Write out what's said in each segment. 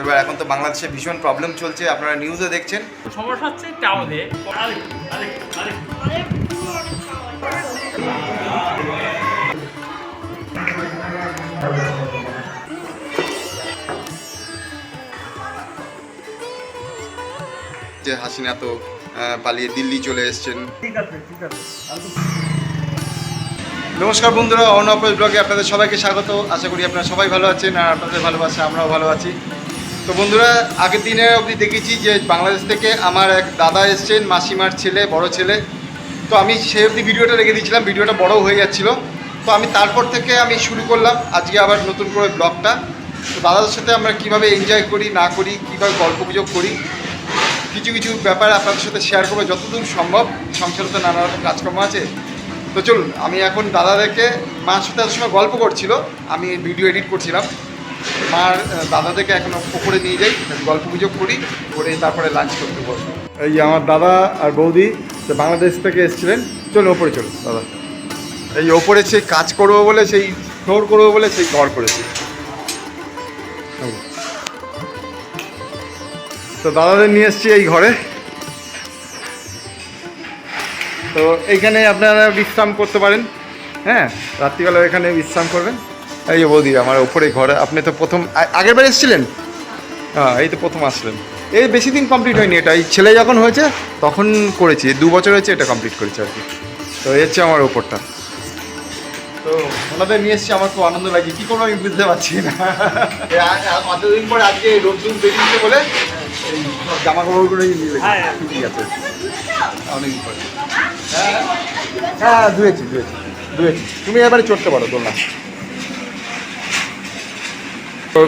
এবার এখন তো বাংলাদেশে ভীষণ প্রবলেম চলছে আপনারা নিউজে দেখছেন। সমস্যা হচ্ছে টাউনে যে হাসিনা তো পালিয়ে দিল্লি চলে এসছেন। ঠিক আছে ঠিক আছে। নমস্কার বন্ধুরা অনপেজ ব্লগে আপনাদের সবাইকে স্বাগত। আশা করি আপনারা সবাই ভালো আছেন আর আপনাদের ভালোবাসা আমরাও ভালো আছি। তো বন্ধুরা, আগের দিনে অবধি দেখেছি যে বাংলাদেশ থেকে আমার এক দাদা এসছেন, মাসিমার ছেলে, বড় ছেলে। তো আমি সেই অবধি ভিডিওটা রেখে দিয়েছিলাম, ভিডিওটা বড় হয়ে যাচ্ছিল। তো আমি তারপর থেকে আমি শুরু করলাম, আজকে আবার নতুন করে ব্লগটা। তো দাদার সাথে আমরা কীভাবে এনজয় করি, না করি, কীভাবে গল্প গুজব করি, কিছু কিছু ব্যাপার আপনাদের সাথে শেয়ার করব যতদূর সম্ভব। সংসারে তো নানা রকম কাজকর্ম আছে। তো চলুন, আমি এখন দাদাদেরকে, মার সাথে সময় গল্প করছিল, আমি ভিডিও এডিট করছিলাম। মার দাদাদেরকে এখন পুকুরে নিয়ে যাই গল্প গুজব করি, করে তারপরে লাঞ্চ করতে বসবো। এই আমার দাদা আর বৌদি বাংলাদেশ থেকে এসেছিলেন চলো ওপরে চলুন, দাদা। এই ওপরে সেই কাজ করব বলে, সেই ফ্লোর করব বলে, সেই ঘর করেছি। তো দাদাদের নিয়ে এসছি এই ঘরে। তো এইখানে আপনারা বিশ্রাম করতে পারেন হ্যাঁ? রাত্রিবেলা এখানে বিশ্রাম করবেন। এই যে বৌদি আমার ওপরে ঘরে আপনি তো প্রথম আগের বার এসেছিলেন? হ্যাঁ এই তো প্রথম আসলেন। এই বেশি দিন কমপ্লিট হয়নি এটা এই ছেলে যখন হয়েছে তখন করেছি দু বছর হয়েছে এটা কমপ্লিট করেছি আর কি। তো এই হচ্ছে আমার ওপরটা তো ওনাদের নিয়ে এসছি আমার খুব আনন্দ লাগে কী করব আমি বুঝতে পারছি না। অতদিন পরে আজকে রোদ্দুর বেরিয়েছে বলে এই সব জামা কাপড়গুলোই নিয়ে হ্যাঁ। ঠিক আছে। অনেকদিন পরে। হ্যাঁ হ্যাঁ ধুয়েছি ধুয়েছি ধুয়েছি। তুমি এবারে চড়তে পারো দোলনা।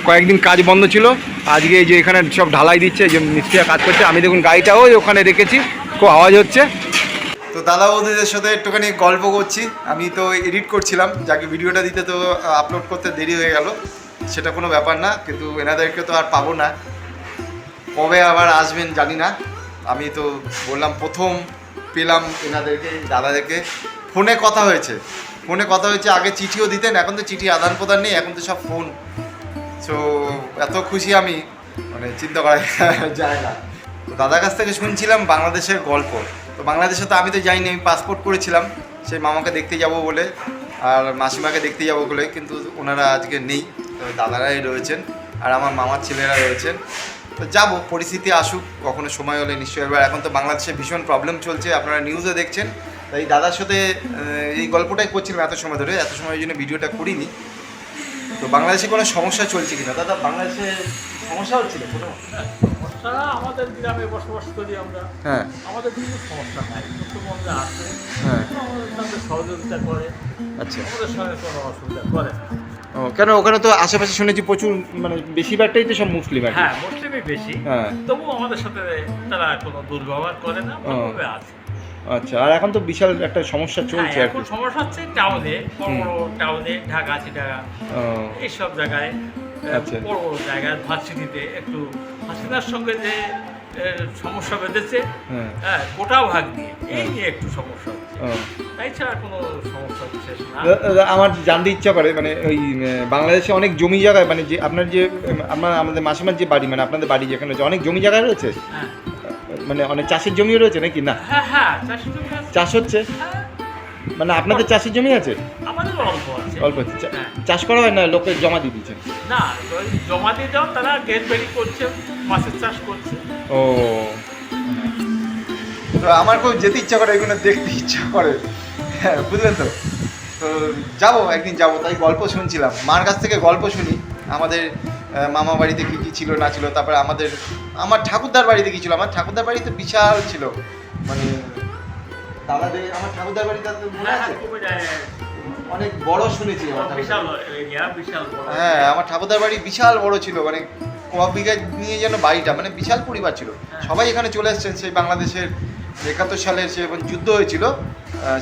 কয়েকদিন কাজ বন্ধ ছিল। আজকে যে এখানে সব ঢালাই দিচ্ছে যে মিস্ত্রিরা কাজ করছে। আমি দেখুন গাড়িটাও ওখানে রেখেছি, খুব আওয়াজ হচ্ছে। তো দাদা বৌদিদের সাথে একটুখানি গল্প করছি। আমি তো এডিট করছিলাম, যাকে ভিডিওটা দিতে তো আপলোড করতে দেরি হয়ে গেল। সেটা কোনো ব্যাপার না, কিন্তু এনাদেরকে তো আর পাবো না। কবে আবার আসবেন জানি না। আমি তো বললাম, প্রথম পেলাম এনাদেরকে, দাদাদেরকে। ফোনে কথা হয়েছে। ফোনে কথা হয়েছে, আগে চিঠিও দিতেন, এখন তো চিঠি আদান প্রদান নেই, এখন তো সব ফোন। সো এত খুশি আমি মানে চিন্তা করা যায় না তো দাদার কাছ থেকে শুনছিলাম বাংলাদেশের গল্প। তো বাংলাদেশে তো আমি তো যাইনি, আমি পাসপোর্ট করেছিলাম। সেই মামাকে দেখতে যাব বলে, আর মাসিমাকে দেখতে যাব বলে, কিন্তু ওনারা আজকে নেই। তো দাদারাই রয়েছেন, আর আমার মামার ছেলেরা রয়েছেন। তো যাব, পরিস্থিতি আসুক, কখনো সময় হলে নিশ্চয়ই। এবার এখন তো বাংলাদেশে ভীষণ প্রবলেম চলছে, আপনারা নিউজে দেখছেন। তাই দাদার সাথে এই গল্পটাই করছিলাম এত সময় ধরে, এত সময় জন্য ভিডিওটা করিনি। তো বাংলাদেশে কোনো সমস্যা চলছে কিনা? দাদা বাংলাদেশে সমস্যা হচ্ছিল কোনো? সমস্যা আমাদের গ্রামে বসবাস করি আমরা। হ্যাঁ। আমাদের সমস্যা নাই হ্যাঁ। আমাদের সহযোগিতা করে। আচ্ছা। আমাদের সঙ্গে কোনো অসুবিধা করে না। ও কেন? ওখানে তো আশেপাশে শুনেছি প্রচুর মানে বেশিরভাগটাই তো সব মুসলিম হ্যাঁ মুসলিমই বেশি। হ্যাঁ। তবু আমাদের সাথে তারা কোনো দুর্ব্যবহার করে না আছে। আচ্ছা আর এখন তো বিশাল একটা সমস্যা হ্যাঁ, চলছে এখন সমস্যা হচ্ছে টাউনে বড় বড় টাউনে ঢাকা চিটাগা ও, এইসব জায়গায় আচ্ছা। বড় বড় জায়গায় ভার্সিটিতে একটু হাসিনার সঙ্গে যে সমস্যা বেঁধেছে হ্যাঁ। হ্যাঁ গোটা ভাগ নিয়ে এই নিয়ে একটু সমস্যা হচ্ছে। তাই ছাড়া কোনো সমস্যা বিশেষ না। আমার জানতে ইচ্ছা করে মানে ওই বাংলাদেশে অনেক জমি জায়গায় মানে যে আপনার যে আপনার আমাদের মাসিমার যে বাড়ি মানে আপনাদের বাড়ি যেখানে রয়েছে অনেক জমি জায়গায় রয়েছে? হ্যাঁ। মানে অনেক চাষের জমিও রয়েছে নাকি? না। হ্যাঁ হ্যাঁ চাষি জমি আছে। চাষ হচ্ছে? মানে আপনাদের চাষের জমি আছে? আমাদের অল্প আছে। অল্প আছে। চা- হ্যাঁ। চাষ করা হয় না? লোকে জমা দিয়ে দিচ্ছেন না ওই জমা দিয়ে দাও তারা গেট বেরি করছে মাছের চাষ করছে। ও। তো আমার খুব যেতে ইচ্ছা করে এগুলো দেখতে ইচ্ছা করে। হ্যাঁ বুঝলেন তো? তো যাব একদিন যাব তাই গল্প শুনছিলাম। মার কাছ থেকে গল্প শুনি। আমাদের মামা বাড়িতে কী কী ছিল না ছিল তারপরে আমাদের আমার ঠাকুরদার বাড়িতে কী ছিল? আমার ঠাকুরদার বাড়িতে বিশাল ছিল। মানে দাদাদের আমার ঠাকুরদার বাড়িতে মনে হ্যাঁ আছে হ্যাঁ অনেক বড় শুনেছি হ্যাঁ আমার ঠাকুরদার বাড়ি বিশাল বড় ছিল মানে ক বিঘা নিয়ে যেন বাড়িটা মানে বিশাল পরিবার ছিল। হ্যাঁ। সবাই এখানে চলে এসেছেন সেই বাংলাদেশের একাত্তর সালের যে যুদ্ধ হয়েছিল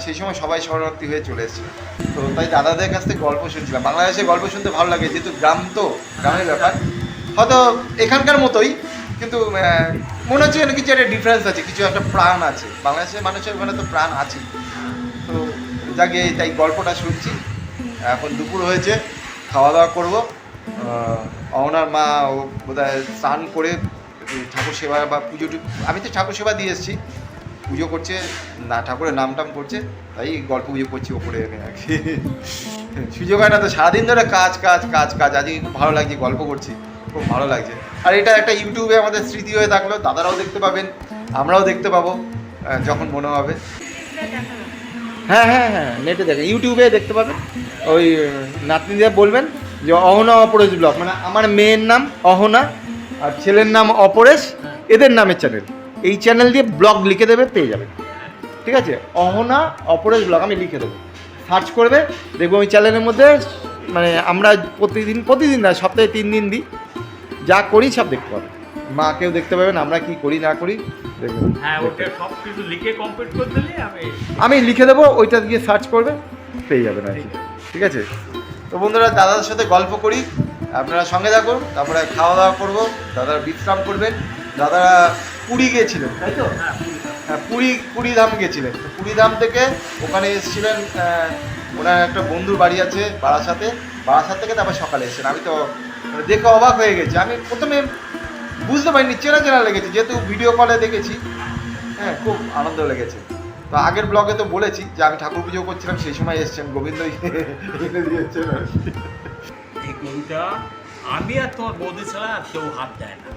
সেই সময় সবাই শরণার্থী হয়ে চলে এসেছিল তো তাই দাদাদের কাছ থেকে গল্প শুনছিলাম। বাংলাদেশে গল্প শুনতে ভালো লাগে যেহেতু গ্রাম তো গ্রামের ব্যাপার। হয়তো এখানকার মতোই কিন্তু মনে হচ্ছে যেন কিছু একটা ডিফারেন্স আছে কিছু একটা প্রাণ আছে। বাংলাদেশের মানুষের ওখানে তো প্রাণ আছে তো যাকে তাই গল্পটা শুনছি এখন দুপুর হয়েছে খাওয়া দাওয়া করব। আহ, অহনার মা ও বোধহয় স্নান করে ঠাকুর সেবা বা পুজো আমি তো ঠাকুর সেবা দিয়ে এসেছি। পুজো করছে, না, ঠাকুরের নাম টাম করছে, তাই গল্প পুজো করছি ওপরে আর কি। সুযোগ হয় না তো, সারাদিন ধরে কাজ কাজ কাজ কাজ, আজকে খুব ভালো লাগছে, গল্প করছি, খুব ভালো লাগছে। আর এটা একটা ইউটিউবে আমাদের স্মৃতি হয়ে থাকল, দাদারাও দেখতে পাবেন, আমরাও দেখতে পাবো যখন মনে হবে। হ্যাঁ হ্যাঁ হ্যাঁ নেটে দেখেন ইউটিউবে দেখতে পাবেন, ওই নাতনিদের বলবেন যে অহনা অপরেশ ব্লগ মানে আমার মেয়ের নাম অহনা, আর ছেলের নাম অপরেশ, এদের নামের চ্যানেল এই চ্যানেল দিয়ে ব্লগ লিখে দেবে পেয়ে যাবে। ঠিক আছে? অহনা অপরেশ ব্লগ আমি লিখে দেবো। সার্চ করবে দেখব ওই চ্যানেলের মধ্যে মানে আমরা প্রতিদিন প্রতিদিন না সপ্তাহে তিন দিন দিই। যা করি সব দেখতে পাবেন মাকেও দেখতে পাবেন আমরা কি করি না করি দেখবেন হ্যাঁ আমি আমি লিখে দেবো ওইটা দিয়ে সার্চ করবে পেয়ে যাবেন আর কি। ঠিক আছে? তো বন্ধুরা দাদার সাথে গল্প করি আপনারা সঙ্গে থাকুন তারপরে খাওয়া দাওয়া করব দাদারা বিশ্রাম করবেন দাদারা পুরী গিয়েছিলেন তাই তো? হ্যাঁ পুরী। হ্যাঁ পুরী পুরীধাম গেছিলেন। তো পুরীধাম থেকে ওখানে এসেছিলেন ওনার একটা বন্ধুর বাড়ি আছে বারাসাতে। বারাসাত থেকে তারপর সকালে এসেছেন। আমি তো মানে দেখে অবাক হয়ে গেছি। আমি প্রথমে বুঝতে পারিনি চেনা চেনা লেগেছে। যেহেতু ভিডিও কলে দেখেছি হ্যাঁ খুব আনন্দ লেগেছে। তো আগের ব্লগে তো বলেছি যে আমি ঠাকুর পুজো করছিলাম সেই সময় এসছেন গোবিন্দ এনে দিয়েছেন আমি আর তোমার বৌদি ছাড়া আর কেউ হাত দেয় না।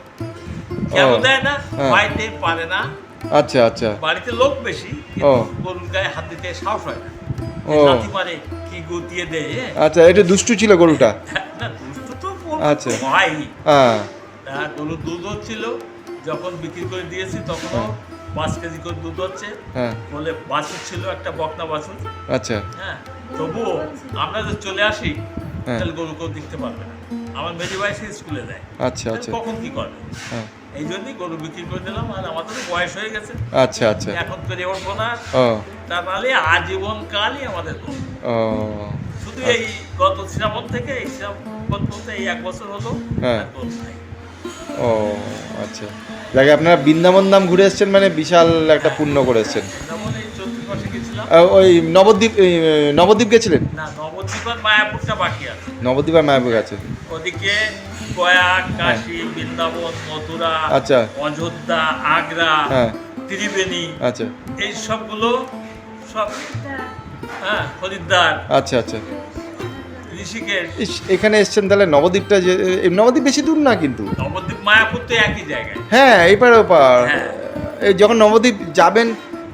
কেন দেয় না? হ্যাঁ। বাড়িতে পারে না। আচ্ছা আচ্ছা। বাড়িতে লোক বেশি গরুর গায়ে হাত দিতে সাহস হয় না। ও। মারে কি গুতিয়ে দেয় হ্যাঁ? আচ্ছা এটা দুষ্টু ছিল গরুটা? না দুষ্ট তো গরু আচ্ছা। হয়। হ্যাঁ। তা দুধ হচ্ছিল যখন বিক্রি করে দিয়েছি তখনও পাঁচ কেজি করে দুধ হচ্ছে। হ্যাঁ। বলে বাছুর ছিল একটা বকনা বাছুর। আচ্ছা। হ্যাঁ তবুও আমরা যে চলে আসি হ্যাঁ। তাহলে গরু কেউ দেখতে পারবে না। আমার মেজি ভাই স্কুলে যায়। আচ্ছা আচ্ছা। কখন কি করবে? হ্যাঁ। এই জন্যই গরু বিক্রি করে দিলাম আর আমাদের বয়স হয়ে গেছে। আচ্ছা আচ্ছা। এখন করে উঠবো না তা নাহলে আজীবন কালই আমাদের। শুধু এই গত শ্রাবণ থেকে এই শ্রাবণ বলতে এই এক বছর হলো হ্যাঁ। ও আচ্ছা। দেখে আপনারা বৃন্দাবন ধাম ঘুরে এসেছেন মানে বিশাল একটা পুণ্য করে এসেছেন। ওই নবদ্বীপ নবদ্বীপ গেছিলেন? না নবদ্বীপ আর মায়াপুরটা বাকি আছে। নবদ্বীপ আর মায়াপুর গেছে ওদিকে গয়া কাশী বৃন্দাবন মথুরা আচ্ছা। অযোধ্যা আগ্রা হ্যাঁ। ত্রিবেণী আচ্ছা। এই সবগুলো সব হ্যাঁ হরিদ্বার। আচ্ছা আচ্ছা। ঋষিকেশ। এখানে এসছেন তাহলে নবদ্বীপটা যে নবদ্বীপ বেশি দূর না কিন্তু? নবদ্বীপ মায়াপুর তো একই জায়গায়। হ্যাঁ এইপার ওপার। হ্যাঁ। এই যখন নবদ্বীপ যাবেন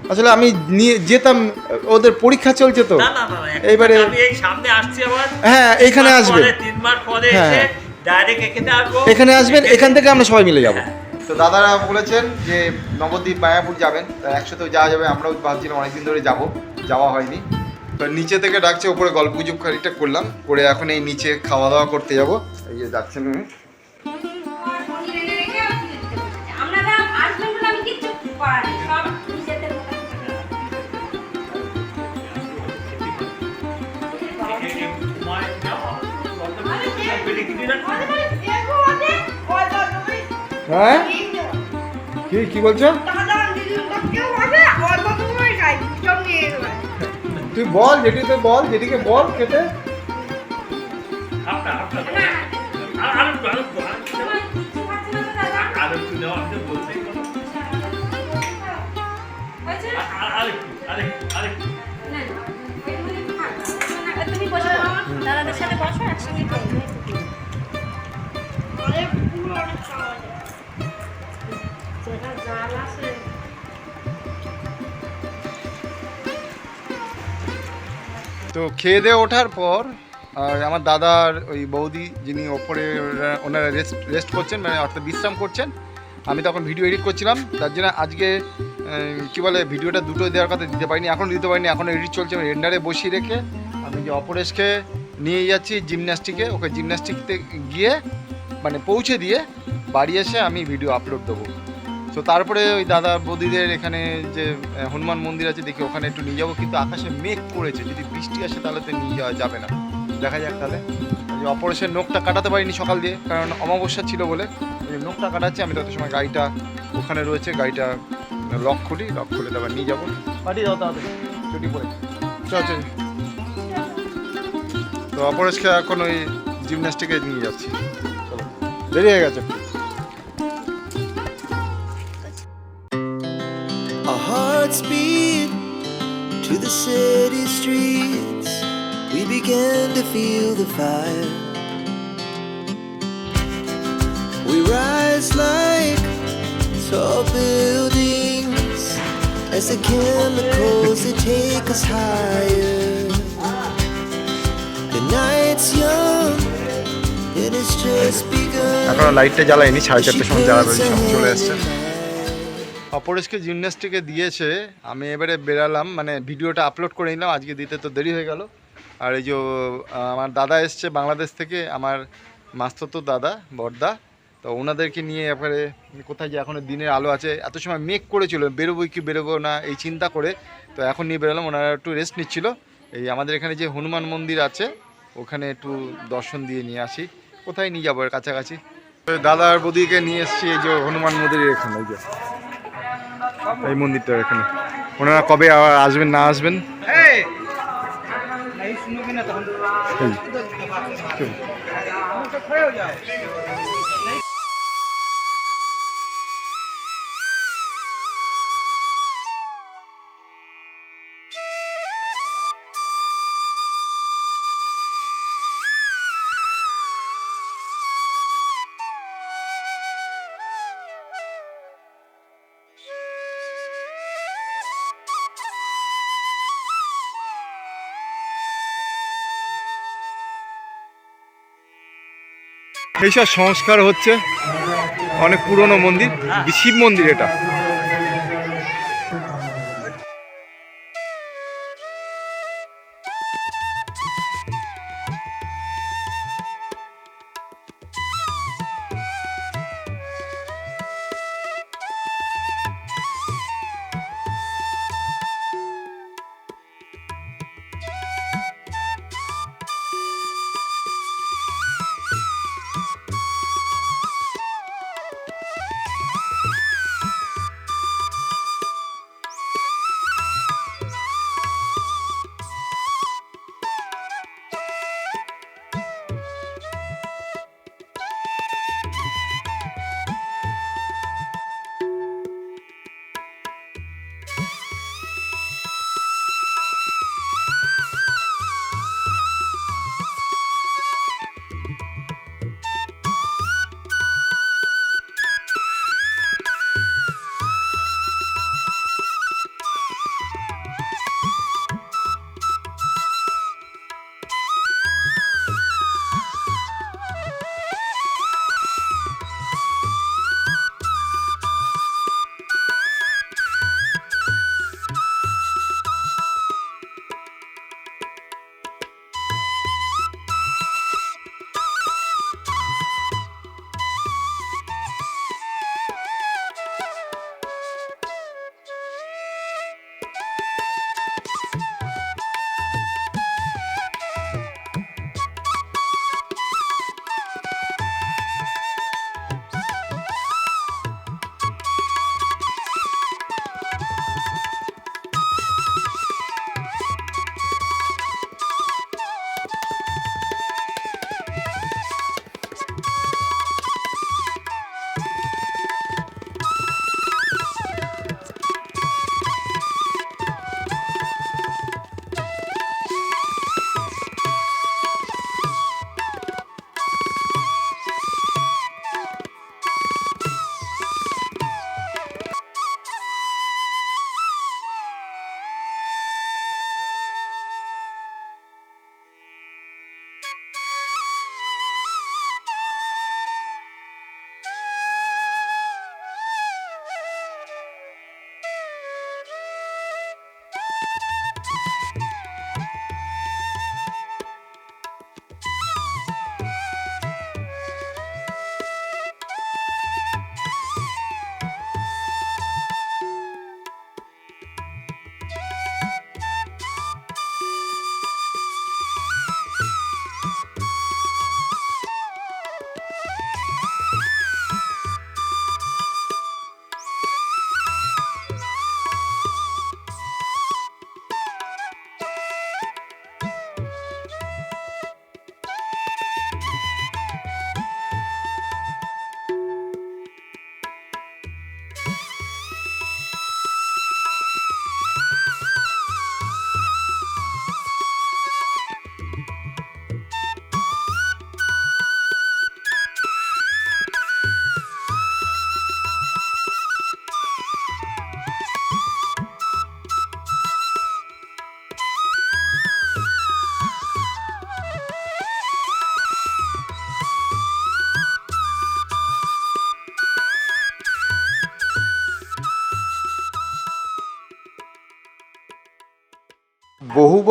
আসলে আমি নিয়ে যেতাম ওদের পরীক্ষা চলছে তো। এইবারে- আমি এই সামনে আসছি আবার। হ্যাঁ এখানে আসবেন। পরে, তিন মাস পরে হ্যাঁ। এখানে আসবেন এখান থেকে আমরা সবাই মিলে যাব। তো দাদারা বলেছেন যে নবদ্বীপ মায়াপুর যাবেন তা একসাথেও যাওয়া যাবে আমরাও ভাবছিলাম অনেকদিন ধরে যাব যাওয়া হয়নি। তো নিচে থেকে ডাকছে ওপরে গল্প গুজব খানিকটা করলাম করে এখন এই নিচে খাওয়া দাওয়া করতে যাব। এই যে যাচ্ছেন উনি। আপনারা আসবেন বলে আমি কিচ্ছু করার হ্যাঁ? কি কি বলছো? তুই বল যেটি তুই বল যেটিকে বল খেতে। তুমি বসে দাদাদের সাথে বসো একসঙ্গে তো খেয়ে দিয়ে ওঠার পর, আর আমার দাদার ওই বৌদি যিনি ওপরে ওনারা রেস্ট রেস্ট করছেন মানে অর্থাৎ বিশ্রাম করছেন, আমি তখন ভিডিও এডিট করছিলাম। তার জন্য আজকে কি বলে ভিডিওটা দুটো দেওয়ার কথা দিতে পারিনি এখনও দিতে পারিনি, এখন এডিট চলছে রেন্ডারে বসিয়ে রেখে আমি যে অপরেশকে নিয়ে যাচ্ছি জিমন্যাস্টিকে ওকে জিমন্যাস্টিকতে গিয়ে মানে পৌঁছে দিয়ে বাড়ি এসে আমি ভিডিও আপলোড দেবো। তো তারপরে ওই দাদা বৌদিদের এখানে যে হনুমান মন্দির আছে দেখি ওখানে একটু নিয়ে যাব। কিন্তু আকাশে মেঘ করেছে। যদি বৃষ্টি আসে তাহলে তো নিয়ে যাওয়া যাবে না। দেখা যাক তাহলে। অপারেশন নখটা কাটাতে পারিনি সকাল দিয়ে কারণ অমাবস্যা ছিল বলে। নখটা কাটাচ্ছি আমি তত সময় গাড়িটা ওখানে রয়েছে গাড়িটা লক খুলি লক খুলে তারপর নিয়ে যাব। পাঠিয়ে দাও তাহলে। ছুটি পরে চল চল। তো অপরেশকে এখন ওই জিমন্যাস্টিকে নিয়ে যাচ্ছি। দেরি হয়ে গেছে Our hearts beat to the city streets. We began to feel the fire. We rise like tall buildings as the chemicals they take us higher. The night's young, it has just এখনও লাইটটা জ্বালায়নি, সাড়ে চারটের সময় জ্বালাবে চলে এসছে। অপরেশকে জিমন্যাস্টিকে দিয়েছে, আমি এবারে বেরালাম মানে ভিডিওটা আপলোড করে নিলাম, আজকে দিতে তো দেরি হয়ে গেল। আর এই যে আমার দাদা এসছে বাংলাদেশ থেকে, আমার মাস্ততো দাদা বড়দা তো ওনাদেরকে নিয়ে এবারে কোথায় যে এখনও দিনের আলো আছে, এত সময় মেক করেছিল, বেরোবো কি বেরোবো না, এই চিন্তা করে, তো এখন নিয়ে বেরোলাম, ওনারা একটু রেস্ট নিচ্ছিল। এই আমাদের এখানে যে হনুমান মন্দির আছে, ওখানে একটু দর্শন দিয়ে নিয়ে আসি, কোথায় নিয়ে যাব এর কাছাকাছি? আর বৌদিকে নিয়ে এসছি এই যে হনুমান মন্দিরের এখানে এই যে এই মন্দিরটা এখানে ওনারা কবে আবার আসবেন না আসবেন এই। এইসব সংস্কার হচ্ছে অনেক পুরনো মন্দির শিব মন্দির এটা।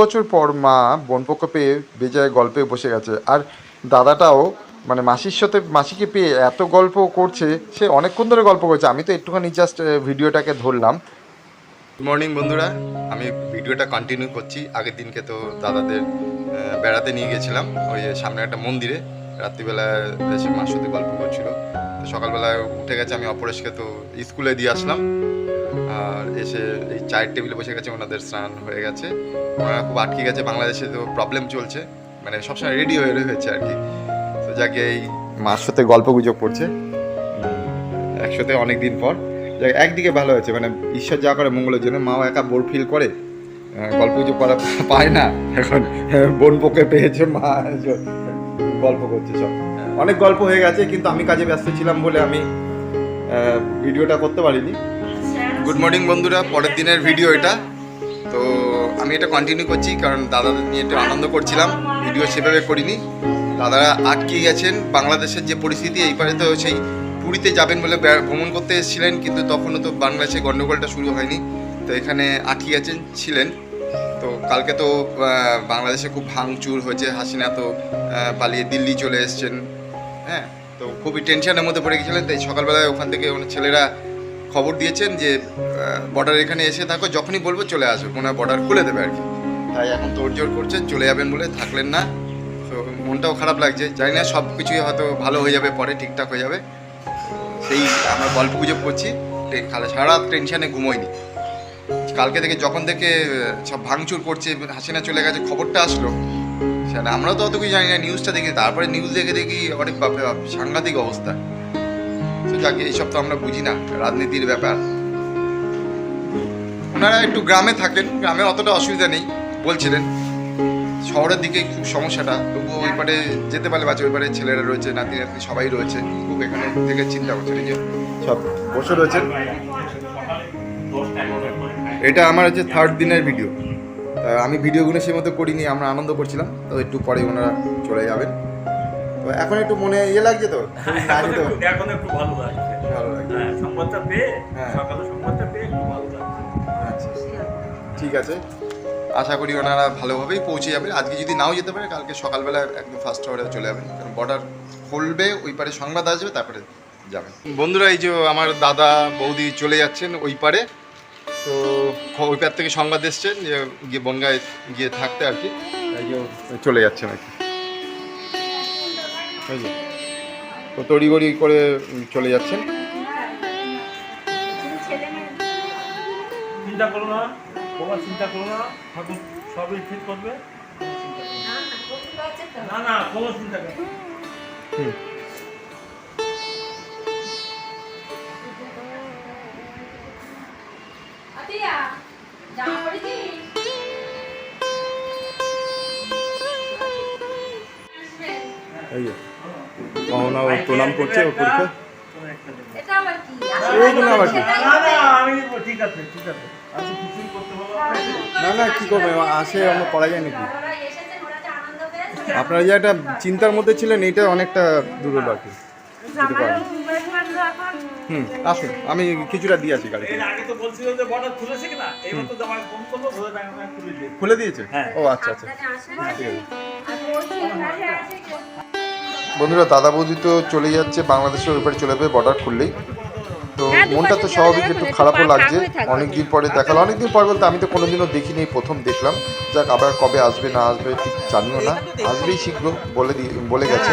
বছর পর মা বনপক্ষ পেয়ে বেজায় গল্পে বসে গেছে। আর দাদাটাও মানে মাসির সাথে মাসিকে পেয়ে এত গল্প করছে, সে অনেকক্ষণ ধরে গল্প করছে। আমি তো একটুখানি জাস্ট ভিডিওটাকে ধরলাম। গুড মর্নিং বন্ধুরা। আমি ভিডিওটা কন্টিনিউ করছি। আগের দিনকে তো দাদাদের বেড়াতে নিয়ে গেছিলাম। ওই সামনে একটা মন্দিরে। রাত্রিবেলা এসে মার সাথে গল্প করছিল। তো সকালবেলায় উঠে গেছে। আমি অপরেশকে তো স্কুলে দিয়ে আসলাম। আর এসে এই চায়ের টেবিলে বসে গেছে, ওনাদের স্নান হয়ে গেছে। ওনারা খুব আটকে গেছে, বাংলাদেশে তো প্রবলেম চলছে। মানে সবসময় রেডি হয়ে হয়েছে আর কি। তো যাকে এই মার সাথে গল্প গুজব করছে একসাথে অনেক দিন পর। যাক, একদিকে ভালো হয়েছে মানে ঈশ্বর যা করে মঙ্গলের জন্য, মাও একা বোর ফিল করে। গল্প গুজব করা পায় না, এখন বোন পক্ষে পেয়েছে, মা গল্প করছে সব। অনেক গল্প হয়ে গেছে, কিন্তু আমি কাজে ব্যস্ত ছিলাম বলে আমি ভিডিওটা করতে পারিনি। গুড মর্নিং বন্ধুরা। পরের দিনের ভিডিও এটা। তো আমি এটা কন্টিনিউ করছি, কারণ দাদাদের নিয়ে একটু আনন্দ করছিলাম। ভিডিও সেভাবে করিনি। দাদারা আটকে গেছেন। বাংলাদেশের যে পরিস্থিতি, এই পারে তো সেই পুরীতে যাবেন বলে ভ্রমণ করতে এসেছিলেন, কিন্তু তখনও তো বাংলাদেশে গণ্ডগোলটা শুরু হয়নি। তো এখানে আটকে গেছেন, ছিলেন। তো কালকে তো বাংলাদেশে খুব ভাঙচুর হয়েছে। হাসিনা তো পালিয়ে দিল্লি চলে এসছেন। হ্যাঁ তো খুবই টেনশনের মধ্যে পড়ে গেছিলেন। তাই সকালবেলায় ওখান থেকে ওনার ছেলেরা খবর দিয়েছেন যে বর্ডার এখানে এসে থাকো, যখনই বলব চলে আসবে। মনে হয় বর্ডার খুলে দেবে আর কি। তাই এখন তোড়জোড় করছেন চলে যাবেন বলে থাকলেন না। তো মনটাও খারাপ লাগছে। জানি না, সব কিছুই হয়তো ভালো হয়ে যাবে, পরে ঠিকঠাক হয়ে যাবে। সেই আমরা গল্প গুজব করছি। সারা টেনশনে ঘুমোয়নি কালকে থেকে যখন থেকে সব ভাঙচুর করছে, হাসিনা চলে গেছে, খবরটা আসলো। সেটা আমরাও তো অত কিছু জানি না নিউজটা দেখি। তারপরে নিউজ দেখে দেখি অনেক সাংঘাতিক অবস্থা। তো যাকে এইসব তো আমরা বুঝি না, রাজনীতির ব্যাপার। ওনারা একটু গ্রামে থাকেন, গ্রামে অতটা অসুবিধা নেই, বলছিলেন। শহরের দিকে খুব সমস্যাটা, তবুও ওই পারে যেতে পারলে বাচ্চা ওই পারে ছেলেরা রয়েছে, নাতি নাতনি সবাই রয়েছে, খুব এখানে থেকে চিন্তা করছেন এই যে। সব বসে রয়েছেন এটা আমার হচ্ছে থার্ড দিনের ভিডিও আমি ভিডিওগুলো সেই মতো করিনি, আমরা আনন্দ করছিলাম, তো একটু পরে ওনারা চলে যাবেন। এখন একটু মনে ইয়ে লাগছে তো এখন একটু- ভালো লাগছে। ভালো লাগছে। হ্যাঁ সংবাদটা পেয়ে হ্যাঁ। সকালে সংবাদটা পেয়ে একটু ভালো লাগছে। আচ্ছা ঠিক আছে। আশা করি ওনারা ভালোভাবেই পৌঁছে যাবে আজকে যদি নাও যেতে পারে কালকে সকালবেলা একদম ফার্স্ট আওয়ারে চলে যাবেন। কারণ বর্ডার খুলবে ওই পারে সংবাদ আসবে তারপরে যাবেন। বন্ধুরা এই যে আমার দাদা বৌদি চলে যাচ্ছেন ওই পারে। তো ওই পার থেকে সংবাদ এসছেন যে গিয়ে বনগায় গিয়ে থাকতে আর কি। চলে যাচ্ছেন আর কি। যে। তো তড়িগড়ি করে চলে যাচ্ছেন। চিন্তা করো না বাবা চিন্তা করো না ঠাকুর সবই ঠিক করবে। না না কোনো চিন্তা আসবেন। এই পাওনা ও প্রণাম করছে ওর পরীক্ষা? এটা এইগুলো আবার কি? না। না আমি ঠিক আছে ঠিক আছে। আমি কিছুই করতে পারব না। না না কি করবে? আসে আমরা করা যায় নাকি আপনারা যে একটা চিন্তার মধ্যে ছিলেন এইটা অনেকটা দূর হলো আর কি। হুম আসুন আমি কিছুটা দিয়ে আছি গাড়িতে। এর আগে তো বলছিল যে বর্ডার খুলেছে কিনা? এইবার তো জামাই ফোন করল ধরে ব্যাংক ব্যাংক খুলে দিয়েছে। হ্যাঁ। ও আচ্ছা আচ্ছা। ঠিক আছে বন্ধুরা দাদা বৌদি তো চলে যাচ্ছে বাংলাদেশের উপরে চলে যাবে বর্ডার খুললেই। তো হ্যাঁ, মনটা তো স্বাভাবিক একটু খারাপও লাগছে। হয়ে। অনেকদিন পরে দেখাল অনেকদিন পর বলতে আমি তো কোনোদিনও দেখিনি প্রথম দেখলাম। যাক আবার কবে আসবে না আসবে ঠিক জানিও না। আসবেই শীঘ্র বলে দিয়ে বলে গেছে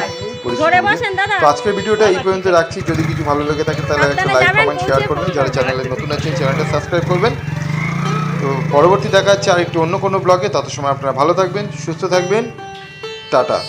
দাদা। তো আজকের ভিডিওটা এই পর্যন্ত রাখছি। যদি কিছু ভালো লেগে থাকে তাহলে একটা লাইক কমেন্ট শেয়ার করবেন। যারা চ্যানেলে নতুন আছেন চ্যানেলটা সাবস্ক্রাইব করবেন। তো পরবর্তী দেখা হচ্ছে আর একটু অন্য কোনো ব্লগে তত সময় আপনারা ভালো থাকবেন সুস্থ থাকবেন। টাটা।